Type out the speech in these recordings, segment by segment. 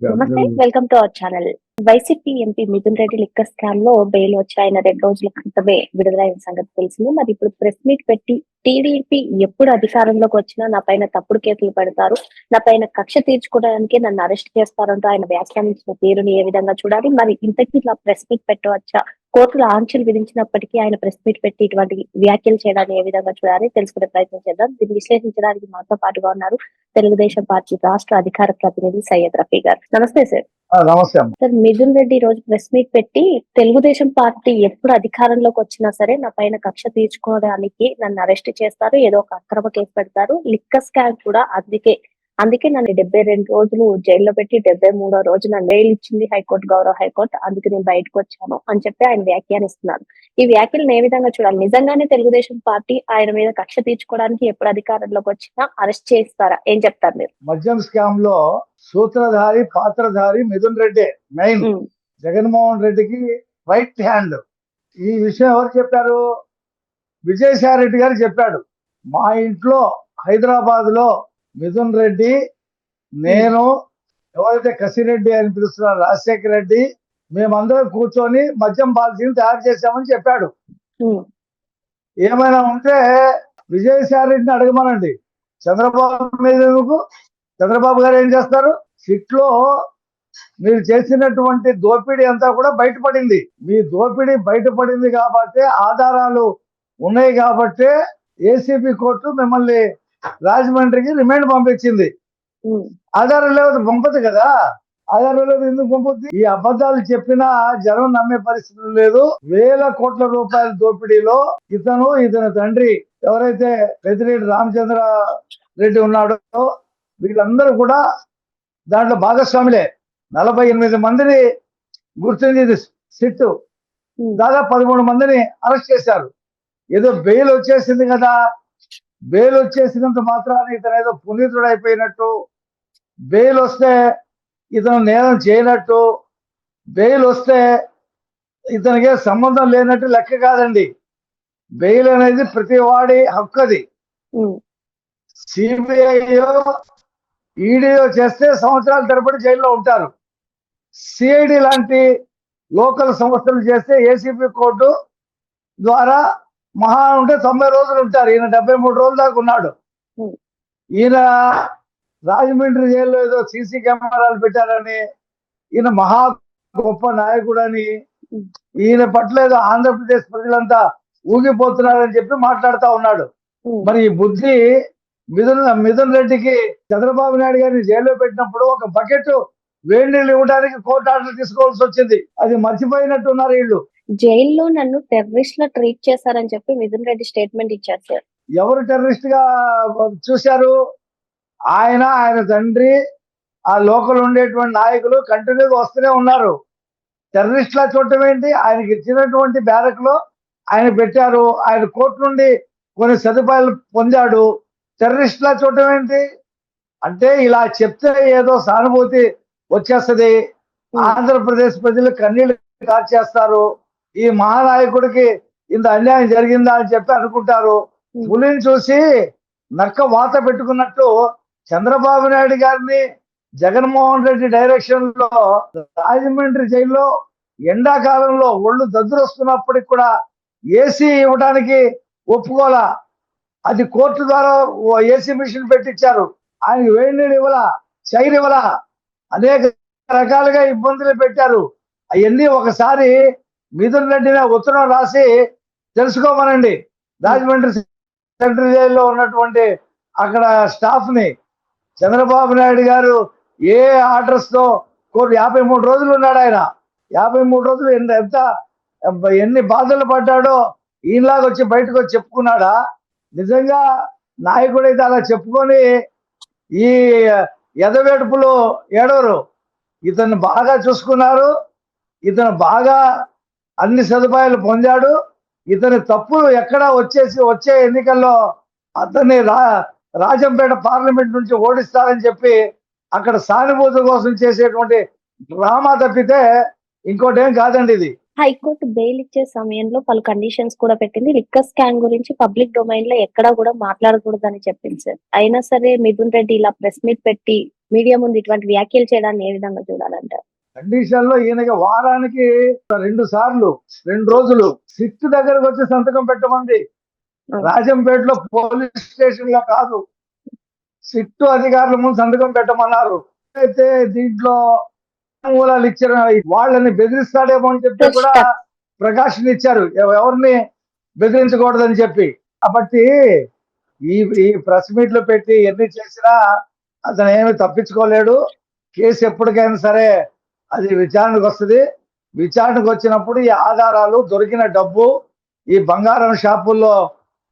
నమస్తే welcome to our channel YCP MP Mithun Reddy liquor స్కామ్లో bail వచ్చి ఆయన రెండు రోజుల క్రితమే విడుదలైన సంగతి తెలిసింది. మరి ఇప్పుడు ప్రెస్ మీట్ పెట్టి టీడీపీ ఎప్పుడు అధికారంలోకి వచ్చినా నా పైన తప్పుడు కేసులు పెడతారు. నా పైన కక్ష తీర్చుకోవడానికి నన్ను అరెస్ట్ చేస్తారంటూ ఆయన వ్యాఖ్యానించిన తీరుని ఏ విధంగా చూడాలి? మరి ఇంతకీ ఇట్లా ప్రెస్ మీట్ పెట్టవచ్చా? కోర్టులు ఆంక్షలు విధించినప్పటికీ ఆయన ప్రెస్ మీట్ పెట్టి ఇటువంటి వ్యాఖ్యలు చేయడాన్ని ఏ విధంగా చూడాలి తెలుసుకునే ప్రయత్నం చేద్దాం. దీన్ని విశ్లేషించడానికి మాతో పాటుగా ఉన్నారు తెలుగుదేశం పార్టీ రాష్ట్ర అధికార ప్రతినిధి సయ్యద్ రఫీ గారు. నమస్తే సార్. నమస్తే సార్ మిథున్ రెడ్డి ఈ రోజు ప్రెస్ మీట్ పెట్టి తెలుగుదేశం పార్టీ ఎప్పుడు అధికారంలోకి వచ్చినా సరే నా పైన కక్ష తీర్చుకోవడానికి నన్ను అరెస్ట్ చేస్తారు ఏదో ఒక అక్రమ కేసు పెడతారు లిక్కర్ స్కామ్ కూడా అందుకే అందుకే నన్ను డెబ్బై రెండు రోజులు జైల్లో పెట్టి డెబ్బై మూడో రోజు నన్ను బెయిల్ ఇచ్చింది హైకోర్టు గౌరవ హైకోర్టు. అందుకే నేను బయటకు వచ్చాను అని చెప్పి ఆయన వ్యాఖ్యానిస్తున్నారు ఈ వ్యాఖ్యలను ఏ విధంగా చూడాలి? నిజంగానే తెలుగుదేశం పార్టీ ఆయన మీద కక్ష తీర్చుకోవడానికి ఎప్పుడు అధికారంలోకి వచ్చినా అరెస్ట్ చేస్తారా? ఏం చెప్తారు మీరు? మద్యం స్కామ్లో సూత్రధారి పాత్రధారి మిథున్ రెడ్డి మెయిన్ జగన్మోహన్ రెడ్డికి రైట్ హ్యాండ్ ఈ విషయం ఎవరు చెప్పారు? విజయసాయి రెడ్డి గారు చెప్పాడు. మా ఇంట్లో హైదరాబాద్లో మిథున్ రెడ్డి నేను ఎవరైతే కసిరెడ్డి అని పిలుస్తున్నారు రాజశేఖర రెడ్డి మేమందరం కూర్చొని మద్యం పాలసీని తయారు చేశామని చెప్పాడు. ఏమైనా ఉంటే విజయసాయి రెడ్డిని అడగమనండి. చంద్రబాబు మీద ఎందుకు? చంద్రబాబు గారు ఏం చేస్తారు? సిట్లో మీరు చేసినటువంటి దోపిడీ అంతా కూడా బయటపడింది. మీ దోపిడీ బయటపడింది కాబట్టి ఆధారాలు ఉన్నాయి కాబట్టి ఏసీబీ కోర్టు మిమ్మల్ని రాజమండ్రికి రిమైండ్ పంపించింది. ఆధారం లేదు పంపదు కదా? ఆధారం లేదు ఎందుకు పంపుద్ది? ఈ అబద్ధాలు చెప్పినా జనం నమ్మే పరిస్థితి లేదు. వేల కోట్ల రూపాయల దోపిడీలో ఇతను ఇతని తండ్రి ఎవరైతే పెద్దిరెడ్డి రామచంద్ర రెడ్డి ఉన్నాడో వీళ్ళందరూ కూడా దాంట్లో భాగస్వాములే. నలభై ఎనిమిది మందిని గుర్తించింది సిట్టు. దాదాపు పదమూడు మందిని అరెస్ట్ చేశారు. ఏదో బెయిల్ వచ్చేసింది కదా? బెయిల్ వచ్చేసినంత మాత్రాన ఇతను ఏదో పునీతుడు అయిపోయినట్టు బెయిల్ వస్తే ఇతను నేరం చేయనట్టు బెయిల్ వస్తే ఇతనికి సంబంధం లేనట్టు లెక్క కాదండి. బెయిల్ అనేది ప్రతి వాడి హక్కు అది ఉమ్, సిబిఐ ఈడీఓ చేస్తే సంవత్సరాల తరబడి జైల్లో ఉంటారు. సిఐడి లాంటి లోకల్ సంస్థలు చేస్తే ఏసీపీ కోర్టు ద్వారా మహా ఉంటే తొంభై రోజులు ఉంటారు. ఈయన డెబ్బై మూడు రోజుల దాకా ఉన్నాడు. ఈయన రాజమండ్రి జైల్లో ఏదో సీసీ కెమెరాలు పెట్టారని ఈయన మహా గొప్ప నాయకుడని ఈయన పట్ల ఏదో ఆంధ్రప్రదేశ్ ప్రజలంతా ఊగిపోతున్నారని చెప్పి మాట్లాడుతా ఉన్నాడు. మరి ఈ బుద్ధి మిథున్ మిథున్ రెడ్డికి చంద్రబాబు నాయుడు గారిని జైల్లో పెట్టినప్పుడు ఒక బకెట్ వేడి నీళ్ళు ఇవ్వడానికి కోర్టు ఆర్డర్ తీసుకోవాల్సి వచ్చింది. అది మర్చిపోయినట్టున్నారు వీళ్ళు. జైల్లో నన్ను టెర్రరిస్ట్ లా ట్రీట్ చేశారని చెప్పి మిథున్ రెడ్డి స్టేట్మెంట్ ఇచ్చారు సార్. ఎవరు టెర్రరిస్ట్గా చూశారు? ఆయన ఆయన తండ్రి ఆ లోకల్ ఉండేటువంటి నాయకులు కంటిన్యూగా వస్తూనే ఉన్నారు. టెర్రరిస్ట్ లా చూడటం ఏంటి? ఆయనకి ఇచ్చినటువంటి బ్యారక్లో ఆయన పెట్టారు. ఆయన కోర్టు నుండి కొన్ని సదుపాయాలు పొందాడు. టెర్రరిస్ట్ లా చూడటం ఏంటి? అంటే ఇలా చెప్తే ఏదో సానుభూతి వచ్చేస్తది. ఆంధ్రప్రదేశ్ ప్రజలు కన్నీళ్ళు కార్చేస్తారు. ఈ మహానాయకుడికి ఇంత అన్యాయం జరిగిందా అని చెప్పి అనుకుంటారు. పులిని చూసి నక్క వాత పెట్టుకున్నట్టు చంద్రబాబు నాయుడు గారిని జగన్మోహన్ రెడ్డి డైరెక్షన్లో రాజమండ్రి జైల్లో ఎండాకాలంలో ఒళ్ళు దద్దురొస్తున్నప్పటికి కూడా ఏసీ ఇవ్వడానికి ఒప్పుకోలా. అది కోర్టు ద్వారా ఏసీ మిషన్ పెట్టించారు ఆయనకి వేడి నీళ్ళు ఇవ్వలా? చైర్ ఇవ్వలా? అనేక రకాలుగా ఇబ్బందులు పెట్టారు. అవన్నీ ఒకసారి మిథున్ రెడ్డిని ఉత్తరం రాసి తెలుసుకోమనండి. రాజమండ్రి సెంట్రల్ జైల్లో ఉన్నటువంటి అక్కడ స్టాఫ్ని చంద్రబాబు నాయుడు గారు ఏ ఆర్డర్స్తో కోర్టు యాభై మూడు రోజులు ఉన్నాడు ఆయన. యాభై మూడు రోజులు ఎంత ఎంత ఎన్ని బాధలు పడ్డాడో ఈయనలాగా వచ్చి బయటకు వచ్చి చెప్పుకున్నాడా? నిజంగా నాయకుడైతే అలా చెప్పుకొని ఈ ఎదవేడుపులు ఏడవరు. ఇతను బాగా చూసుకున్నారు. ఇతను బాగా అన్ని సదుపాయాలు పొందాడు. ఇతని తప్పులు ఎక్కడ వచ్చేసి వచ్చే ఎన్నికల్లో అతన్ని రా రాజంపేట పార్లమెంట్ నుంచి ఓడిస్తారని చెప్పి అక్కడ సానుభూతి కోసం చేసేటువంటి డ్రామా తప్పితే ఇంకోటి ఏం కాదండి ఇది. హైకోర్టు బెయిల్ ఇచ్చే సమయంలో పలు కండిషన్స్ కూడా పెట్టింది. లిక్కర్ స్కామ్ గురించి పబ్లిక్ డొమైన్లో ఎక్కడా కూడా మాట్లాడకూడదని చెప్పింది సార్. అయినా సరే మిథున్ రెడ్డి ఇలా ప్రెస్ మీట్ పెట్టి మీడియా ముందు ఇటువంటి వ్యాఖ్యలు చేయడాన్ని ఏ విధంగా చూడాలంటారు? కండిషన్లో ఈయనకి వారానికి రెండు సార్లు రెండు రోజులు సిట్ దగ్గరకు వచ్చి సంతకం పెట్టమంది రాజంపేటలో పోలీస్ స్టేషన్లో కాదు. సిట్టు అధికారుల ముందు సంతకం పెట్టమన్నారు. అయితే దీంట్లో మూలాలు ఇచ్చిన వాళ్ళని బెదిరిస్తాడేమో అని చెప్పి కూడా ప్రకాశం ఇచ్చారు. ఎవ- ఎవరిని బెదిరించకూడదని చెప్పి. కాబట్టి ఈ ఈ ప్రెస్ మీట్లో పెట్టి ఎన్ని చేసినా అతను ఏమి తప్పించుకోలేడు. కేసు ఎప్పటికైనా సరే అది విచారణకు వస్తుంది. విచారణకు వచ్చినప్పుడు ఈ ఆధారాలు దొరికిన డబ్బు ఈ బంగారం షాపుల్లో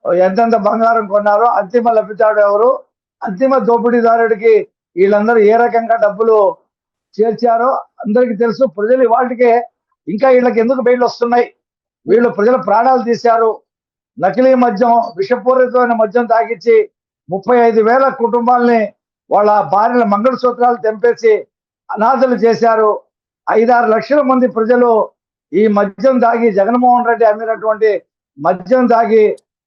ఎంతెంత బంగారం కొన్నారో అంతిమ లబ్ధిదారుడు ఎవరు? అంతిమ దోపిడీదారుడికి వీళ్ళందరూ ఏ రకంగా డబ్బులు చేర్చారో అందరికీ తెలుసు. ప్రజలు వాటికే ఇంకా వీళ్ళకి ఎందుకు బయలు వస్తున్నాయి? వీళ్ళు ప్రజల ప్రాణాలు తీశారు. నకిలీ మద్యం విషపూరితమైన మద్యం తాగించి ముప్పై ఐదు వేల కుటుంబాల్ని వాళ్ళ భార్యల మంగళసూత్రాలు తెంపేసి అనాథలు చేశారు. ఐదారు లక్షల మంది ప్రజలు ఈ మద్యం తాగి జగన్మోహన్ రెడ్డి అమ్మినటువంటి మద్యం తాగి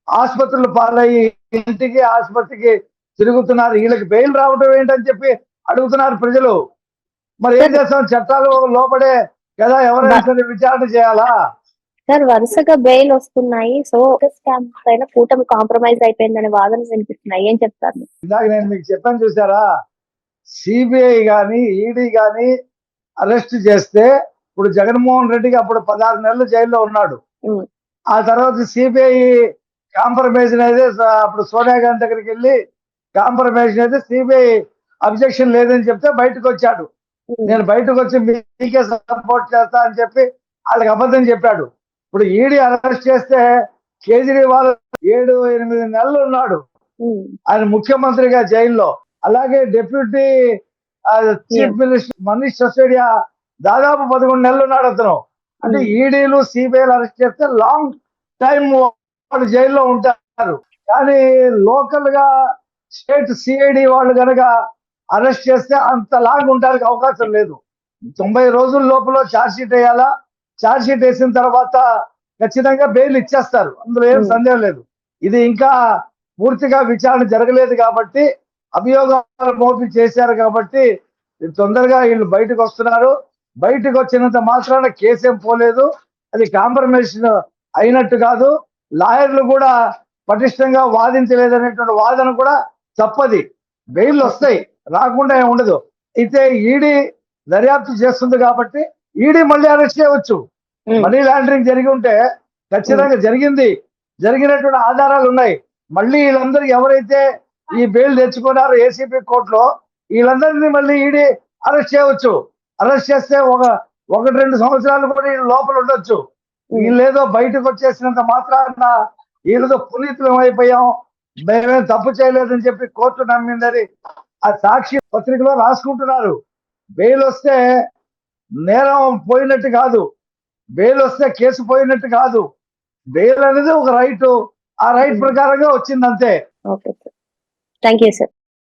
ఆసుపత్రులు పాలయ్యి ఇంటికి ఆసుపత్రికి తిరుగుతున్నారు. వీళ్ళకి బెయిల్ రావడం ఏంటని చెప్పి అడుగుతున్నారు ప్రజలు. మరి ఏం చేస్తాం? చట్టాలు లోపడే కదా ఎవరైనా సరే విచారణ చేయాలా? సార్ వరుసగా బెయిల్ వస్తున్నాయి. సో స్కామ్ పైన కూటమి కాంప్రమైజ్ అయిపోయిందనే వాదన వినిపిస్తున్నాయి. ఏం చెప్తారు? ఇందాక నేను మీకు చెప్పాను చూసారా? సిబిఐ గాని ఈడీ గాని అరెస్ట్ చేస్తే ఇప్పుడు జగన్మోహన్ రెడ్డికి అప్పుడు పదహారు నెలలు జైల్లో ఉన్నాడు. ఆ తర్వాత సిబిఐ కాంప్రమైజ్ అయితే అప్పుడు సోనియా గాంధీ దగ్గరికి వెళ్ళి కాంప్రమైజ్ అయితే సిబిఐ అబ్జెక్షన్ లేదని చెప్తే బయటకు వచ్చాడు. నేను బయటకు వచ్చి మీకే సపోర్ట్ చేస్తా అని చెప్పి వాళ్ళకి అబద్ధం చెప్పాడు ఇప్పుడు ఈడీ అరెస్ట్ చేస్తే కేజ్రీవాల్ ఏడు ఎనిమిది నెలలు ఉన్నాడు. ఆయన ముఖ్యమంత్రిగా జైల్లో అలాగే deputy chief minister Manish Sisodia దాదాపు పదకొండు నెలలు ఉన్నాడు అతను. అంటే Hmm. ఈడీలు సిబిఐలు అరెస్ట్ చేస్తే లాంగ్ టైం వాళ్ళు జైల్లో ఉంటారు. కానీ లోకల్గా స్టేట్ సిఐడి వాళ్ళు కనుక అరెస్ట్ చేస్తే అంత లాంగ్ ఉండడానికి అవకాశం లేదు. తొంభై రోజుల లోపల షీట్ వేయాలా? షీట్ వేసిన తర్వాత ఖచ్చితంగా బెయిల్ ఇచ్చేస్తారు. అందులో ఏం Hmm. సందేహం లేదు. ఇది ఇంకా పూర్తిగా విచారణ జరగలేదు కాబట్టి అభియోగాలు మోపి చేశారు కాబట్టి తొందరగా వీళ్ళు బయటకు వస్తున్నారు. బయటకు వచ్చినంత మాత్రాన కేసు ఏం పోలేదు. అది కాంప్రమైజేషన్ అయినట్టు కాదు. లాయర్లు కూడా పటిష్టంగా వాదించలేదనేటువంటి వాదన కూడా తప్పది. బెయిల్ వస్తాయి. రాకుండా ఉండదు. అయితే ఈడీ దర్యాప్తు చేస్తుంది కాబట్టి ఈడీ మళ్ళీ అరెస్ట్ చేయవచ్చు. మనీ లాండరింగ్ జరిగి ఉంటే ఖచ్చితంగా జరిగింది. జరిగినటువంటి ఆధారాలు ఉన్నాయి. మళ్ళీ వీళ్ళందరూ ఎవరైతే ఈ బెయిల్ తెచ్చుకున్నారు ఏసీబీ కోర్టులో. వీళ్ళందరినీ మళ్ళీ ఈడీ అరెస్ట్ చేయవచ్చు. అరెస్ట్ చేస్తే ఒక ఒకటి రెండు సంవత్సరాలు కూడా వీళ్ళు లోపల ఉండొచ్చు. వీళ్ళేదో బయటకు వచ్చేసినంత మాత్రాన వీళ్ళతో పునీతులం అయిపోయాం. మేమేం తప్పు చేయలేదని చెప్పి కోర్టు నమ్మిందని ఆ సాక్షి పత్రికలో రాసుకుంటున్నారు. బెయిల్ వస్తే నేరం పోయినట్టు కాదు. బెయిల్ వస్తే కేసు పోయినట్టు కాదు. బెయిల్ అనేది ఒక రైట్. ఆ రైట్ ప్రకారంగా వచ్చింది అంతే okay sir thank you sir